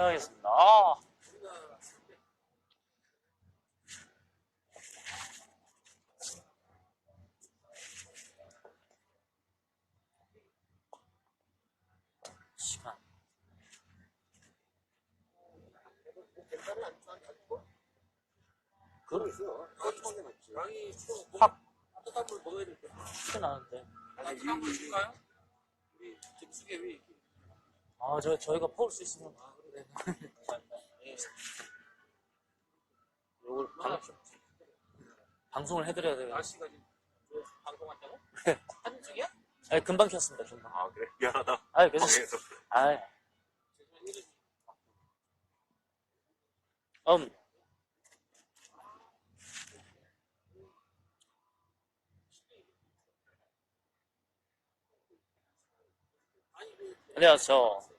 해야겠습니다. 아. 시간. 그러 있어. 추워. 확 따뜻한 물 먹어야 될 때. 크게 나는데. 따뜻한 물 줄까요? 우리 김숙에 위. 아, 저, 저희가 퍼올 수 있으면. 아, 예. 요걸 방, 방송을 해드려야 돼요. 날씨가 지금 저 방송한다고? 네. 사진 찍이야? 아니, 금방 켰습니다, 금방. 아, 그래? 미안하다. 아이, 괜찮습니다. 방에서. 아이. 음. 안녕하세요.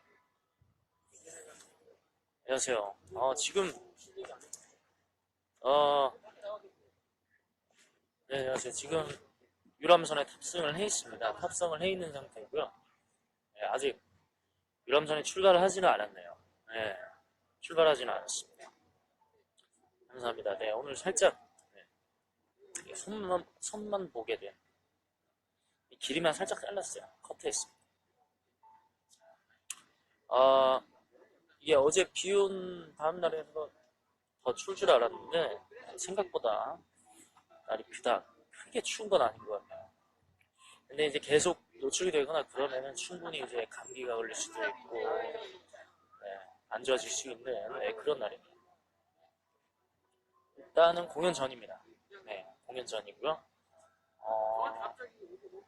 안녕하세요. 어, 지금, 어, 네, 안녕하세요. 지금 유람선에 탑승을 해 있습니다. 탑승을 해 있는 상태고요. 네, 아직 유람선에 출발을 하지는 않았네요. 네, 출발하지는 않았습니다. 감사합니다. 네, 오늘 살짝 네, 이 손만 손만 보게 된이 길이만 살짝 잘랐어요. 커트했습니다. 아 이게 어제 비 온 다음 날에서 더 추울 줄 알았는데 생각보다 날이 그닥 크게 추운 건 아닌 것 같아요. 근데 이제 계속 노출이 되거나 그러면은 충분히 이제 감기가 걸릴 수도 있고 네, 안 좋아질 수 있는 네, 그런 날입니다. 일단은 공연 전입니다. 네, 공연 전이고요. 어,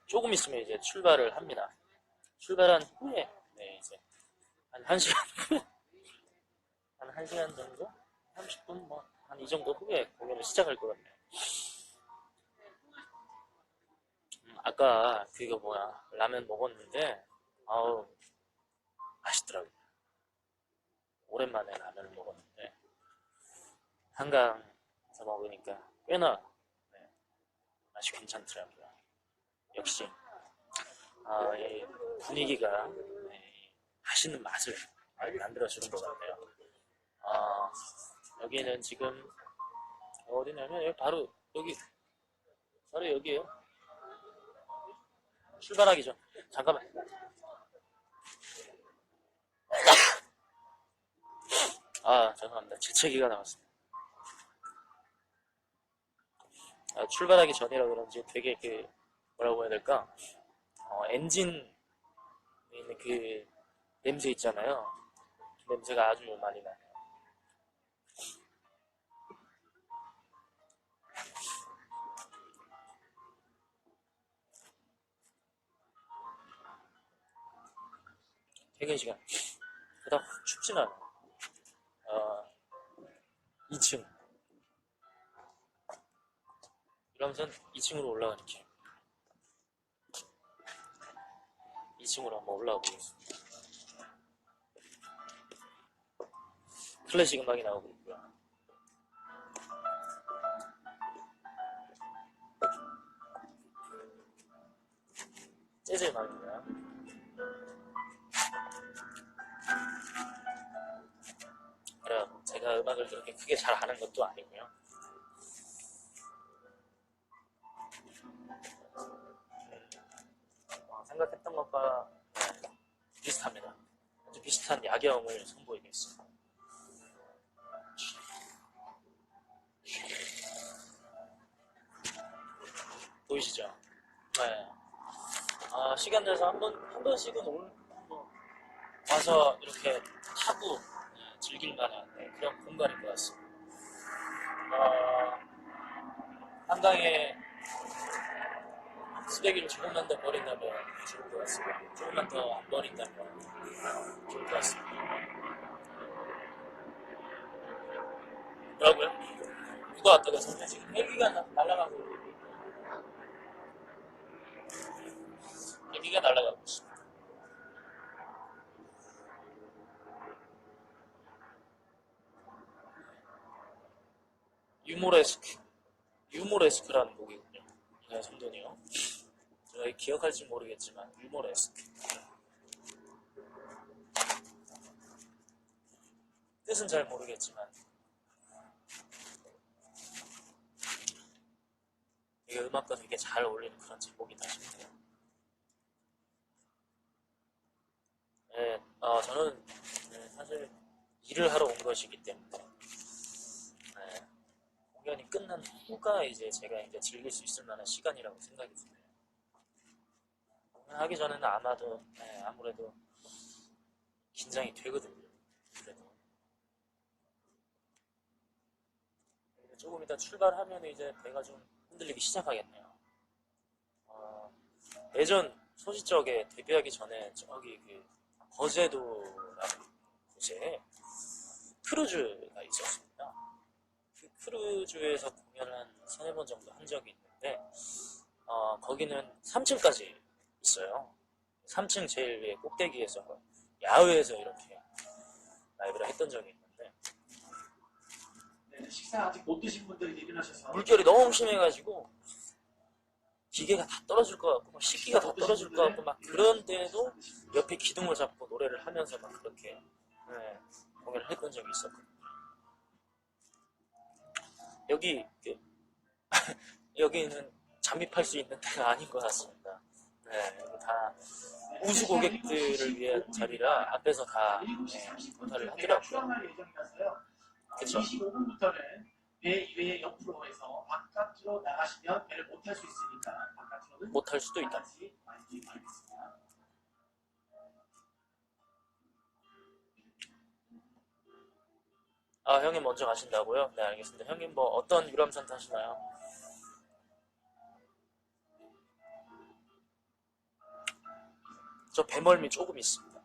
조금 있으면 이제 출발을 합니다. 출발한 후에 네, 이제 한 1시간 후에 한 1시간 정도? 30분 뭐 한 이 정도 후에 공연을 시작할 것 같네요. 음, 아까 그거 뭐야 라면 먹었는데 아우 맛있더라고요. 오랜만에 라면을 먹었는데 한강에서 먹으니까 꽤나 네, 맛이 괜찮더라고요. 역시 아, 이 분위기가 네, 맛있는 맛을 만들어주는 것 같아요. 아, 여기는 지금 어디냐면 여기 바로 여기. 바로 여기에요. 출발하기 전. 잠깐만. 아 죄송합니다. 재채기가 나왔습니다. 아, 출발하기 전이라 그런지 되게 그 뭐라고 해야 될까? 어, 엔진에 있는 그 냄새 있잖아요. 그 냄새가 아주 많이 나요 퇴근 시간. 그닥 춥진 않아요. 어, 2층. 이러면서 2층으로 올라가는 길 2층으로 한번 올라가 보겠습니다. 클래식 음악이 나오고 있고요. 재즈 음악입니다 제가 음악을 그렇게 크게 잘 아는 것도 아니고요. 음, 어, 생각했던 것과 네, 비슷합니다. 아주 비슷한 야경을 선보이겠습니다. 보이시죠? 네. 아, 시간 내서 한 번, 한 번씩은 올, 뭐, 와서 이렇게 타고 네, 즐길 만한 네, 그런 공간인 것 같습니다. 어, 한강에 쓰레기를 조금만 더 버린다면 좋을 것 같습니다. 조금만 더 안 버린다면 좋을 것 같습니다. 뭐라고요? 누가 왔다가 선배 지금 헬기가 나- 날아가고 헬기가 날아가고 있습니다. 유모레스크 유모레스크라는 곡이군요. 네, 성돈이요. 제가 기억할지 모르겠지만 유모레스크 뜻은 잘 모르겠지만 이게 음악과 되게 잘 어울리는 그런 제목이다 싶네요. 네, 어, 저는 네, 사실 일을 하러 온 것이기 때문에 네, 공연이 끝난 후가 이제 제가 이제 즐길 수 있을 만한 시간이라고 생각이 드네요. 공연하기 전에는 아마도 네, 아무래도 긴장이 되거든요. 그래도 조금 이따 출발하면 이제 배가 좀 흔들리기 시작하겠네요. 어, 예전 소시적에 데뷔하기 전에 저기 그 거제도라는 곳에 크루즈가 있었습니다. 그 크루즈에서 공연을 한 세네 번 정도 한 적이 있는데 어, 거기는 3층까지 있어요. 3층 제일 위에 꼭대기에서 야외에서 이렇게 라이브를 했던 적이 있는데 네, 식사 아직 못 드신 분들이 일어나셔서 물결이 너무 심해가지고 기계가 다 떨어질 것 같고 막 식기가 다 떨어질 것 같고 막 그런 때에도 옆에 기둥을 잡고 노래를 하면서 막 그렇게 네, 공연을 했던 적이 있었거든요. 여기 그, 여기는 잠입할 수 있는 데가 아닌 것 같습니다. 네, 다 우수 고객들을 위한 자리라 앞에서 다 네, 공사를 하더라고요. 그쵸. 25분부터는 배 2회 옆으로 해서 바깥으로 나가시면 배를 못 탈 수 있으니까 바깥으로는 못할 수도 있다. 마시기 바라겠습니다. 아, 형님 먼저 가신다고요? 네, 알겠습니다. 형님 뭐 어떤 유람선 타시나요? 저 배멀미 조금 있습니다.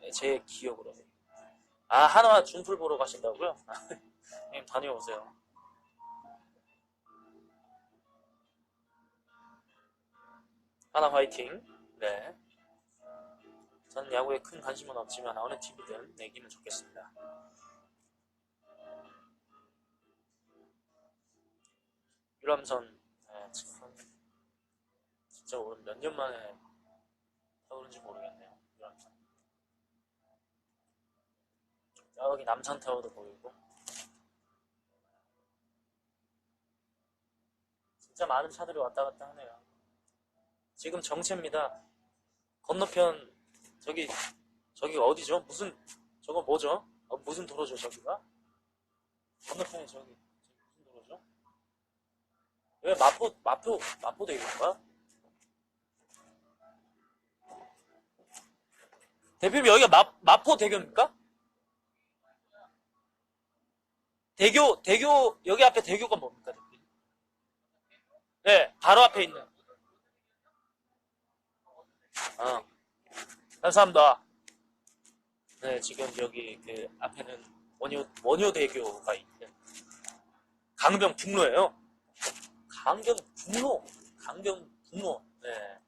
네, 제 기억으로. 아, 하나 준풀 보러 가신다고요? 형님 다녀오세요. 하나 화이팅. 네. 저는 야구에 큰 관심은 없지만 어느 팀이든 내기면 좋겠습니다. 유람선 네, 참 진짜 오늘 몇 년 만에 타오른지 모르겠네요 유람선 저기 남산타워도 보이고 진짜 많은 차들이 왔다 갔다 하네요 지금 정체입니다 건너편 저기 저기 어디죠? 무슨 저거 뭐죠? 어, 무슨 도로죠 저기가? 건너편에 저기? 왜 마포 마포 마포 대교인가? 대표님 여기가 마, 마포 대교입니까? 대교 대교 여기 앞에 대교가 뭡니까 대표님? 네 바로 앞에 있는 아 감사합니다. 네 지금 여기 그 앞에는 원효 원효 대교가 있는 강변 북로예요. 강변북로, 강변북로. 네.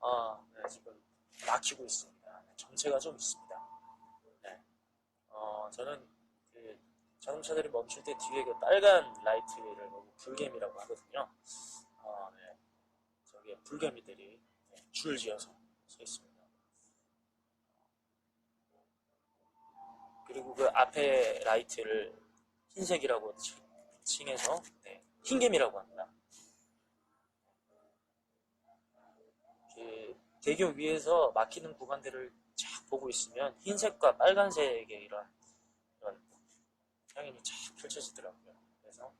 아, 네, 지금 막히고 있습니다. 네, 정체가 좀 있습니다. 네. 어, 저는 그 자동차들이 멈출 때 뒤에 그 빨간 라이트를 보고 불개미라고 하거든요. 어, 네. 저기에 불개미들이 네, 줄 지어서 서 있습니다. 그리고 그 앞에 라이트를 흰색이라고 치- 칭해서 네, 흰개미라고 합니다. 그 대교 위에서 막히는 구간들을 쫙 보고 있으면 흰색과 빨간색의 이런 이런 향연이 쫙 펼쳐지더라고요. 그래서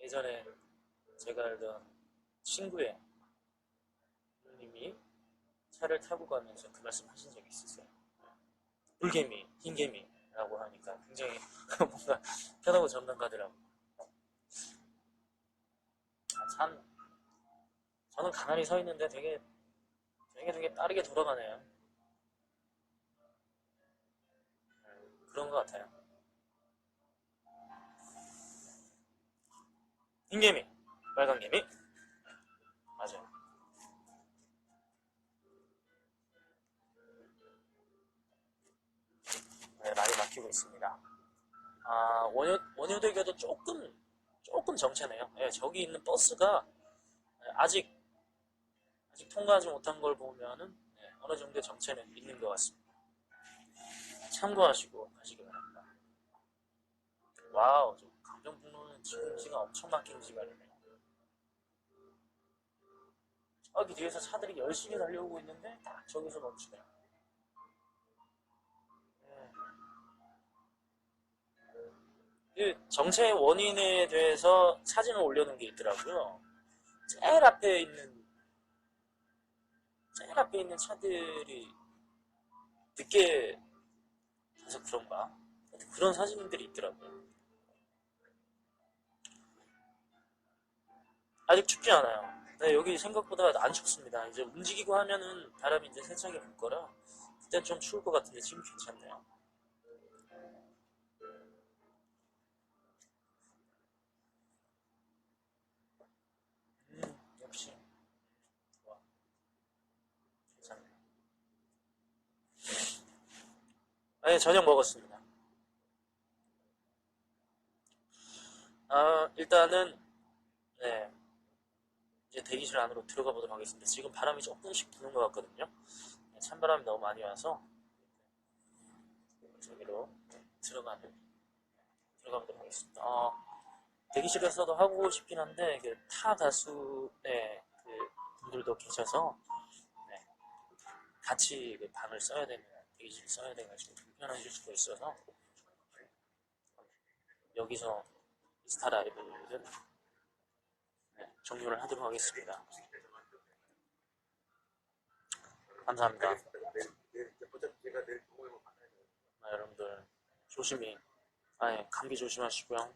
예전에 제가 알던 친구의 부모님이 차를 타고 가면서 그 말씀 하신 적이 있었어요. 불개미, 흰개미라고 하니까 굉장히 뭔가 편하고 정감 가더라고요. 아, 참 저는 가만히 서 있는데 되게 되게 되게 빠르게 돌아가네요. 음, 그런 것 같아요. 흰개미, 빨간 개미, 맞아요. 네, 많이 막히고 있습니다. 아, 원효, 원효대교도 조금, 조금 정체네요. 네, 저기 있는 버스가 네, 아직, 아직 통과하지 못한 걸 보면은 네, 어느 정도 정체는 있는 것 같습니다. 참고하시고 가시기 바랍니다. 와우, 저 강변북로는 지금지가 엄청 막히는 지발이네요. 저기 뒤에서 차들이 열심히 달려오고 있는데 딱 저기서 멈추네요. 그 정체의 원인에 대해서 사진을 올려놓은 게 있더라고요. 제일 앞에 있는 제일 앞에 있는 차들이 늦게 가서 그런가? 그런 사진들이 있더라고요. 아직 춥지 않아요. 네, 여기 생각보다 안 춥습니다. 이제 움직이고 하면은 바람이 이제 세차게 불 거라 그땐 좀 추울 것 같은데 지금 괜찮네요. 음, 역시 좋아. 괜찮네. 네, 저녁 먹었습니다. 아, 일단은 네. 이제 대기실 안으로 들어가 보도록 하겠습니다. 지금 바람이 조금씩 부는 것 같거든요. 네, 찬바람이 너무 많이 와서 저기로 들어가는 들어가 보도록 하겠습니다. 어, 대기실에서도 하고 싶긴 한데 그타 가수의 그 분들도 계셔서 네, 같이 그 방을 써야 되는 대기실 써야 돼가지고 불편하실 수도 있어서 여기서 인스타 라이브를 네, 종료를 하도록 하겠습니다. 감사합니다. 아, 여러분들 조심히 아예 감기 조심하시고요.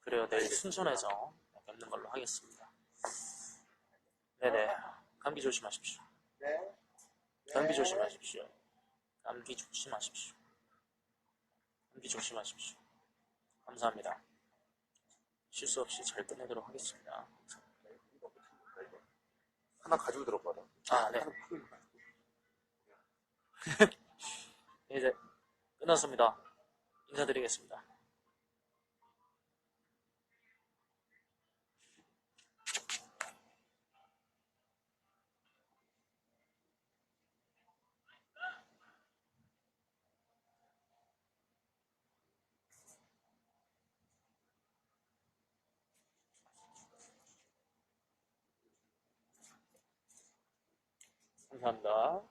그래요 내일 순천에서 뵙는 걸로 하겠습니다. 네네 감기 조심하십시오. 네. 감기 조심하십시오. 감기 조심하십시오. 감기 조심하십시오. 감사합니다. 실수 없이 잘 끝내도록 하겠습니다. 하나 가지고 들어봐라. 아, 네. 이제 끝났습니다. 인사드리겠습니다. 감사합니다.